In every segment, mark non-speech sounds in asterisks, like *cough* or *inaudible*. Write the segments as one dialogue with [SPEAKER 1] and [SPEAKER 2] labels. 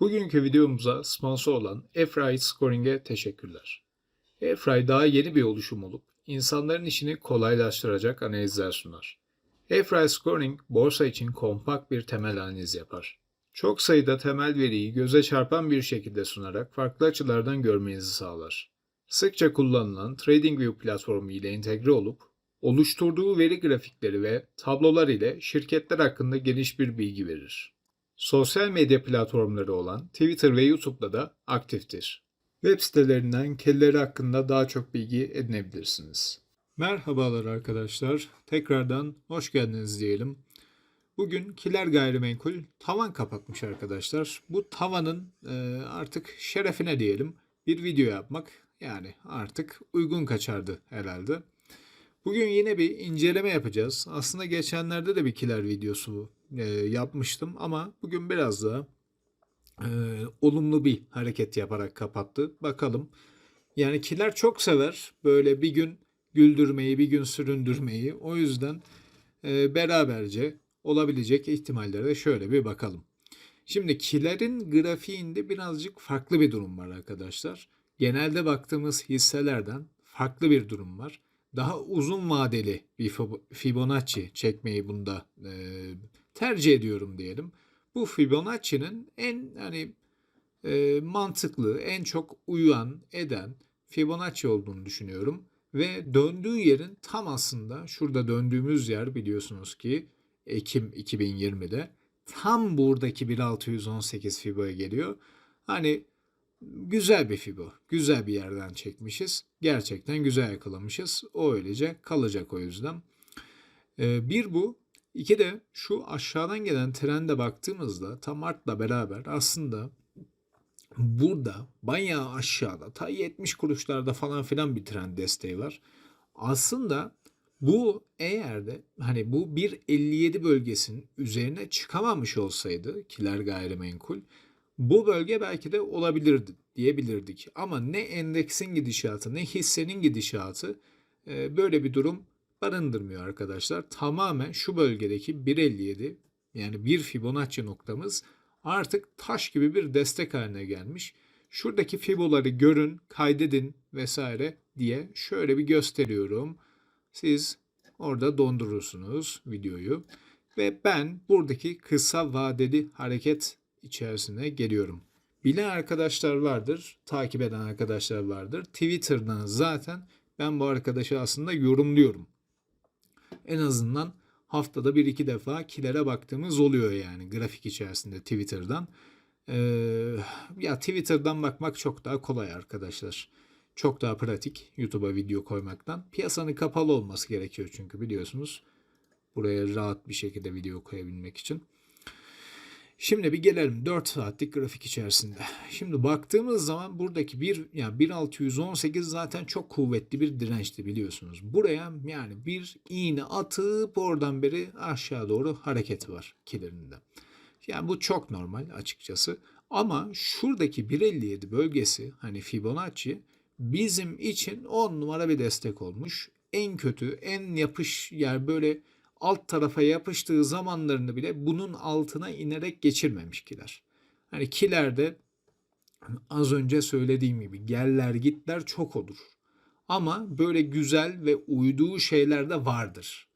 [SPEAKER 1] Bugünkü videomuza sponsor olan Efray Scoring'e teşekkürler. Efray daha yeni bir oluşum olup insanların işini kolaylaştıracak analizler sunar. Efray Scoring borsa için kompakt bir temel analiz yapar. Çok sayıda temel veriyi göze çarpan bir şekilde sunarak farklı açılardan görmenizi sağlar. Sıkça kullanılan TradingView platformu ile entegre olup oluşturduğu veri grafikleri ve tablolar ile şirketler hakkında geniş bir bilgi verir. Sosyal medya platformları olan Twitter ve YouTube'da da aktiftir. Web sitelerinden kendileri hakkında daha çok bilgi edinebilirsiniz. Merhabalar arkadaşlar. Tekrardan hoş geldiniz diyelim. Bugün Kiler Gayrimenkul tavan kapatmış arkadaşlar. Bu tavanın e, artık şerefine diyelim bir video yapmak yani artık uygun kaçardı herhalde. Bugün yine bir inceleme yapacağız. Aslında geçenlerde de bir kiler videosu e, yapmıştım ama bugün biraz daha e, olumlu bir hareket yaparak kapattı. Bakalım. Yani kiler çok sever böyle bir gün güldürmeyi, bir gün süründürmeyi. O yüzden e, beraberce olabilecek ihtimallere şöyle bir bakalım. Şimdi kilerin grafiğinde birazcık farklı bir durum var arkadaşlar. Genelde baktığımız hisselerden farklı bir durum var daha uzun vadeli bir Fibonacci çekmeyi bunda e, tercih ediyorum diyelim. Bu Fibonacci'nin en hani e, mantıklı, en çok uyan eden Fibonacci olduğunu düşünüyorum ve döndüğü yerin tam aslında şurada döndüğümüz yer biliyorsunuz ki Ekim 2020'de tam buradaki 1618 Fibo'ya geliyor. Hani güzel bir fibo. Güzel bir yerden çekmişiz. Gerçekten güzel yakalamışız. O öylece kalacak o yüzden. Ee, bir bu. İki de şu aşağıdan gelen trende baktığımızda tam artla beraber aslında burada bayağı aşağıda ta 70 kuruşlarda falan filan bir trend desteği var. Aslında bu eğer de hani bu 1.57 bölgesinin üzerine çıkamamış olsaydı kiler gayrimenkul bu bölge belki de olabilirdi diyebilirdik. Ama ne endeksin gidişatı ne hissenin gidişatı e, böyle bir durum barındırmıyor arkadaşlar. Tamamen şu bölgedeki 1.57 yani bir Fibonacci noktamız artık taş gibi bir destek haline gelmiş. Şuradaki fiboları görün, kaydedin vesaire diye şöyle bir gösteriyorum. Siz orada dondurursunuz videoyu ve ben buradaki kısa vadeli hareket içerisine geliyorum. Bilen arkadaşlar vardır, takip eden arkadaşlar vardır. Twitter'dan zaten ben bu arkadaşı aslında yorumluyorum. En azından haftada bir iki defa kilere baktığımız oluyor yani grafik içerisinde Twitter'dan. Ee, ya Twitter'dan bakmak çok daha kolay arkadaşlar. Çok daha pratik YouTube'a video koymaktan. Piyasanın kapalı olması gerekiyor çünkü biliyorsunuz. Buraya rahat bir şekilde video koyabilmek için. Şimdi bir gelelim 4 saatlik grafik içerisinde. Şimdi baktığımız zaman buradaki bir yani 1618 zaten çok kuvvetli bir dirençti biliyorsunuz. Buraya yani bir iğne atıp oradan beri aşağı doğru hareketi var kilerinde. Yani bu çok normal açıkçası. Ama şuradaki 1.57 bölgesi hani Fibonacci bizim için 10 numara bir destek olmuş. En kötü, en yapış yer böyle alt tarafa yapıştığı zamanlarını bile bunun altına inerek geçirmemiş kiler. Hani kilerde az önce söylediğim gibi geller gitler çok olur. Ama böyle güzel ve uyduğu şeyler de vardır.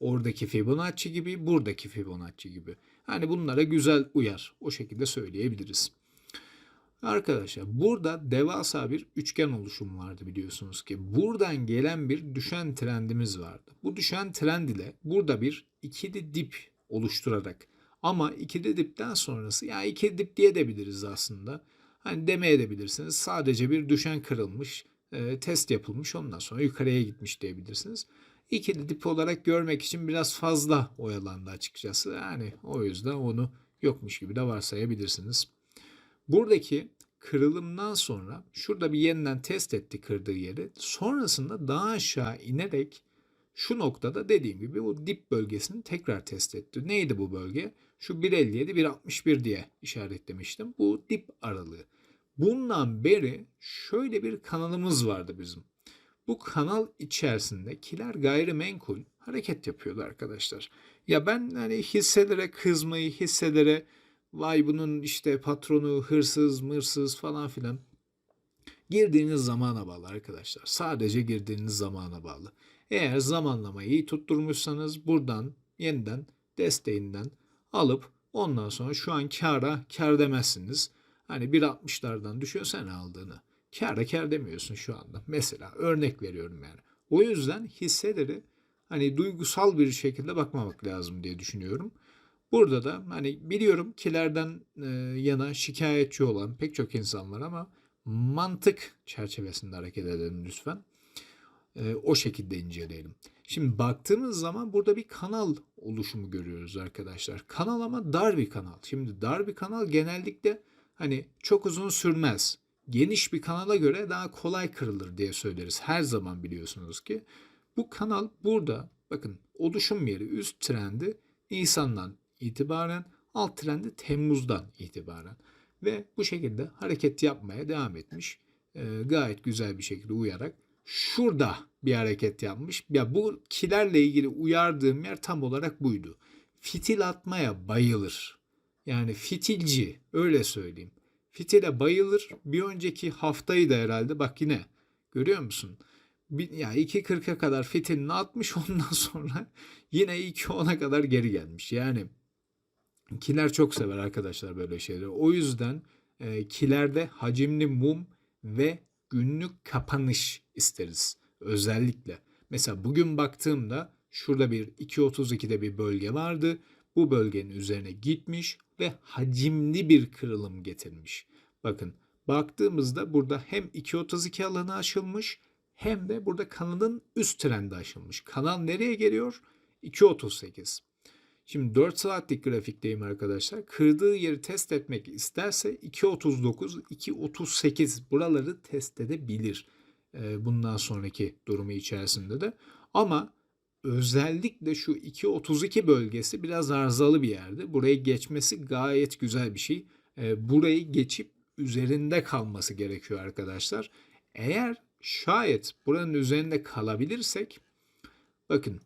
[SPEAKER 1] Oradaki Fibonacci gibi, buradaki Fibonacci gibi. Hani bunlara güzel uyar. O şekilde söyleyebiliriz. Arkadaşlar burada devasa bir üçgen oluşum vardı biliyorsunuz ki. Buradan gelen bir düşen trendimiz vardı. Bu düşen trend ile burada bir ikili dip oluşturarak ama ikili dipten sonrası ya yani ikili dip diye edebiliriz aslında. Hani demeye edebilirsiniz. Sadece bir düşen kırılmış, e, test yapılmış ondan sonra yukarıya gitmiş diyebilirsiniz. İkili dip olarak görmek için biraz fazla oyalandı açıkçası. Yani o yüzden onu yokmuş gibi de varsayabilirsiniz. Buradaki kırılımdan sonra şurada bir yeniden test etti kırdığı yeri. Sonrasında daha aşağı inerek şu noktada dediğim gibi bu dip bölgesini tekrar test etti. Neydi bu bölge? Şu 1.57 1.61 diye işaretlemiştim. Bu dip aralığı. Bundan beri şöyle bir kanalımız vardı bizim. Bu kanal içerisinde kiler gayrimenkul hareket yapıyordu arkadaşlar. Ya ben hani hisselere kızmayı, hisselere vay bunun işte patronu hırsız mırsız falan filan. Girdiğiniz zamana bağlı arkadaşlar. Sadece girdiğiniz zamana bağlı. Eğer zamanlamayı iyi tutturmuşsanız buradan yeniden desteğinden alıp ondan sonra şu an kâra kâr demezsiniz. Hani 1.60'lardan düşünsene aldığını. Kâra kâr demiyorsun şu anda. Mesela örnek veriyorum yani. O yüzden hisseleri hani duygusal bir şekilde bakmamak lazım diye düşünüyorum. Burada da hani biliyorum kilerden e, yana şikayetçi olan pek çok insan var ama mantık çerçevesinde hareket edelim lütfen. E, o şekilde inceleyelim. Şimdi baktığımız zaman burada bir kanal oluşumu görüyoruz arkadaşlar. Kanal ama dar bir kanal. Şimdi dar bir kanal genellikle hani çok uzun sürmez. Geniş bir kanala göre daha kolay kırılır diye söyleriz. Her zaman biliyorsunuz ki. Bu kanal burada bakın oluşum yeri üst trendi Nisan'dan itibaren alt trendi Temmuz'dan itibaren ve bu şekilde hareket yapmaya devam etmiş. Ee, gayet güzel bir şekilde uyarak şurada bir hareket yapmış. Ya bu kilerle ilgili uyardığım yer tam olarak buydu. Fitil atmaya bayılır. Yani fitilci öyle söyleyeyim. Fitile bayılır. Bir önceki haftayı da herhalde bak yine görüyor musun? Bir, ya 2.40'a kadar fitilini atmış *laughs* ondan sonra yine 2.10'a kadar geri gelmiş. Yani kiler çok sever arkadaşlar böyle şeyleri. O yüzden e, kilerde hacimli mum ve günlük kapanış isteriz özellikle. Mesela bugün baktığımda şurada bir 2.32'de bir bölge vardı. Bu bölgenin üzerine gitmiş ve hacimli bir kırılım getirmiş. Bakın baktığımızda burada hem 2.32 alanı aşılmış hem de burada kanalın üst trendi aşılmış. Kanal nereye geliyor? 2.38. Şimdi 4 saatlik grafikteyim arkadaşlar. Kırdığı yeri test etmek isterse 2.39, 2.38 buraları test edebilir. Ee, bundan sonraki durumu içerisinde de. Ama özellikle şu 2.32 bölgesi biraz arızalı bir yerdi. Burayı geçmesi gayet güzel bir şey. Ee, burayı geçip üzerinde kalması gerekiyor arkadaşlar. Eğer şayet buranın üzerinde kalabilirsek bakın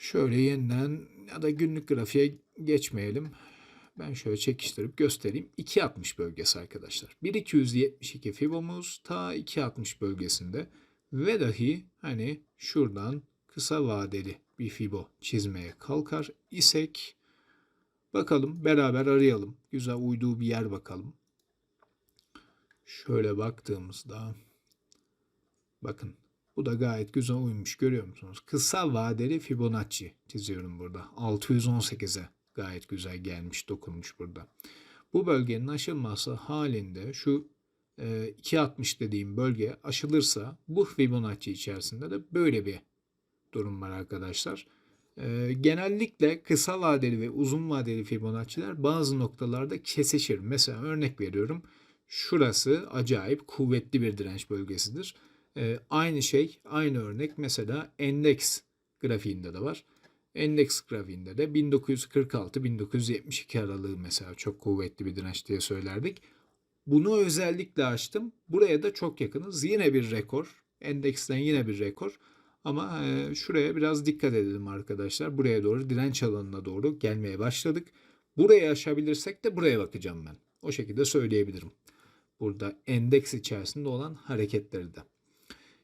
[SPEAKER 1] şöyle yeniden ya da günlük grafiğe geçmeyelim. Ben şöyle çekiştirip göstereyim. 2.60 bölgesi arkadaşlar. 1.272 fibomuz ta 2.60 bölgesinde ve dahi hani şuradan kısa vadeli bir fibo çizmeye kalkar isek bakalım beraber arayalım. Güzel uyduğu bir yer bakalım. Şöyle baktığımızda bakın bu da gayet güzel uymuş görüyor musunuz? Kısa vadeli Fibonacci çiziyorum burada. 618'e gayet güzel gelmiş dokunmuş burada. Bu bölgenin aşılması halinde şu 260 dediğim bölge aşılırsa bu Fibonacci içerisinde de böyle bir durum var arkadaşlar. Genellikle kısa vadeli ve uzun vadeli Fibonacci'ler bazı noktalarda kesişir. Mesela örnek veriyorum. Şurası acayip kuvvetli bir direnç bölgesidir. Aynı şey, aynı örnek mesela endeks grafiğinde de var. Endeks grafiğinde de 1946-1972 aralığı mesela çok kuvvetli bir direnç diye söylerdik. Bunu özellikle açtım. Buraya da çok yakınız. Yine bir rekor. Endeksten yine bir rekor. Ama e, şuraya biraz dikkat edelim arkadaşlar. Buraya doğru direnç alanına doğru gelmeye başladık. Burayı aşabilirsek de buraya bakacağım ben. O şekilde söyleyebilirim. Burada endeks içerisinde olan hareketleri de.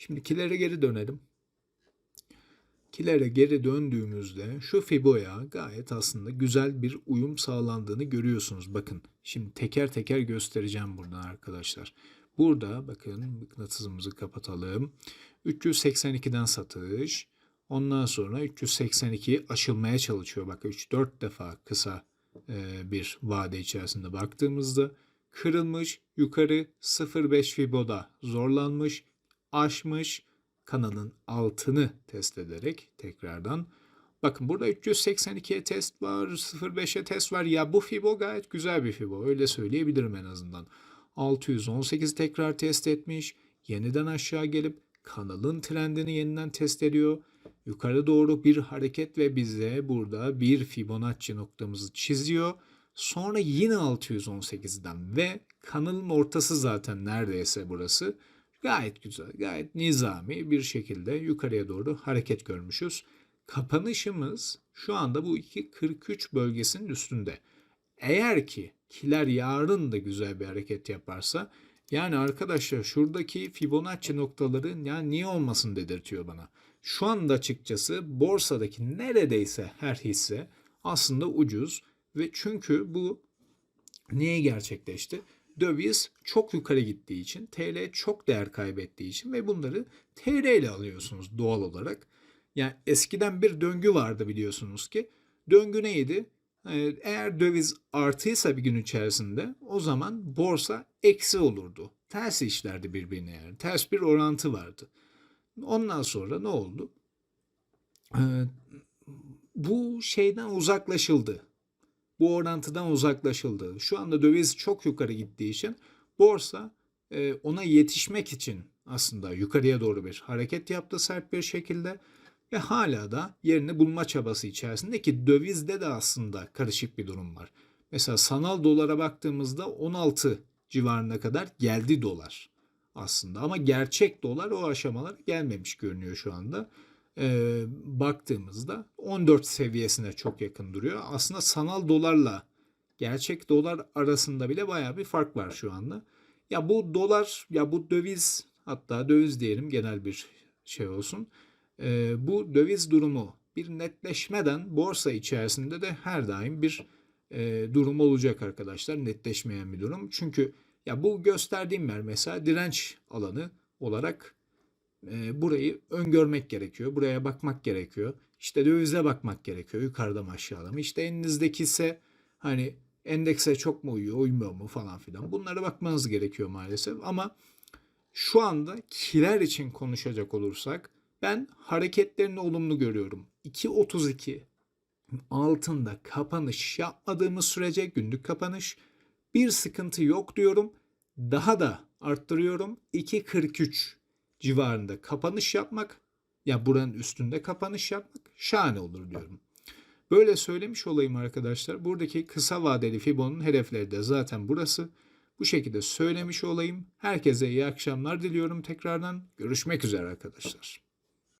[SPEAKER 1] Şimdi kilere geri dönelim. Kilere geri döndüğümüzde şu Fibo'ya gayet aslında güzel bir uyum sağlandığını görüyorsunuz. Bakın şimdi teker teker göstereceğim buradan arkadaşlar. Burada bakın mıknatısımızı kapatalım. 382'den satış. Ondan sonra 382 aşılmaya çalışıyor. Bak 3-4 defa kısa bir vade içerisinde baktığımızda kırılmış yukarı 0.5 Fibo'da zorlanmış aşmış kanalın altını test ederek tekrardan. Bakın burada 382'ye test var 0.5'e test var. Ya bu fibo gayet güzel bir fibo öyle söyleyebilirim en azından. 618 tekrar test etmiş yeniden aşağı gelip kanalın trendini yeniden test ediyor. Yukarı doğru bir hareket ve bize burada bir Fibonacci noktamızı çiziyor. Sonra yine 618'den ve kanalın ortası zaten neredeyse burası Gayet güzel, gayet nizami bir şekilde yukarıya doğru hareket görmüşüz. Kapanışımız şu anda bu 2.43 bölgesinin üstünde. Eğer ki kiler yarın da güzel bir hareket yaparsa yani arkadaşlar şuradaki Fibonacci noktaları yani niye olmasın dedirtiyor bana. Şu anda açıkçası borsadaki neredeyse her hisse aslında ucuz ve çünkü bu niye gerçekleşti? Döviz çok yukarı gittiği için, TL çok değer kaybettiği için ve bunları TL ile alıyorsunuz doğal olarak. Yani eskiden bir döngü vardı biliyorsunuz ki. Döngü neydi? Ee, Eğer döviz artıysa bir gün içerisinde o zaman borsa eksi olurdu. Ters işlerdi birbirine yani. Ters bir orantı vardı. Ondan sonra ne oldu? Ee, bu şeyden uzaklaşıldı. Bu orantıdan uzaklaşıldı. Şu anda döviz çok yukarı gittiği için borsa e, ona yetişmek için aslında yukarıya doğru bir hareket yaptı sert bir şekilde ve hala da yerini bulma çabası içerisinde ki dövizde de aslında karışık bir durum var. Mesela sanal dolara baktığımızda 16 civarına kadar geldi dolar aslında ama gerçek dolar o aşamalara gelmemiş görünüyor şu anda. Ee, baktığımızda 14 seviyesine çok yakın duruyor. Aslında sanal dolarla gerçek dolar arasında bile bayağı bir fark var şu anda. Ya bu dolar ya bu döviz hatta döviz diyelim genel bir şey olsun. Ee, bu döviz durumu bir netleşmeden borsa içerisinde de her daim bir e, durum olacak arkadaşlar. Netleşmeyen bir durum. Çünkü ya bu gösterdiğim yer mesela direnç alanı olarak e, burayı öngörmek gerekiyor. Buraya bakmak gerekiyor. İşte dövize bakmak gerekiyor. Yukarıda mı aşağıda mı? İşte elinizdeki ise hani endekse çok mu uyuyor, uymuyor mu falan filan. Bunlara bakmanız gerekiyor maalesef. Ama şu anda kiler için konuşacak olursak ben hareketlerini olumlu görüyorum. 2.32 altında kapanış yapmadığımız sürece günlük kapanış bir sıkıntı yok diyorum. Daha da arttırıyorum. 2.43 civarında kapanış yapmak ya buranın üstünde kapanış yapmak şahane olur diyorum. Böyle söylemiş olayım arkadaşlar. Buradaki kısa vadeli Fibon'un hedefleri de zaten burası. Bu şekilde söylemiş olayım. Herkese iyi akşamlar diliyorum tekrardan. Görüşmek üzere arkadaşlar.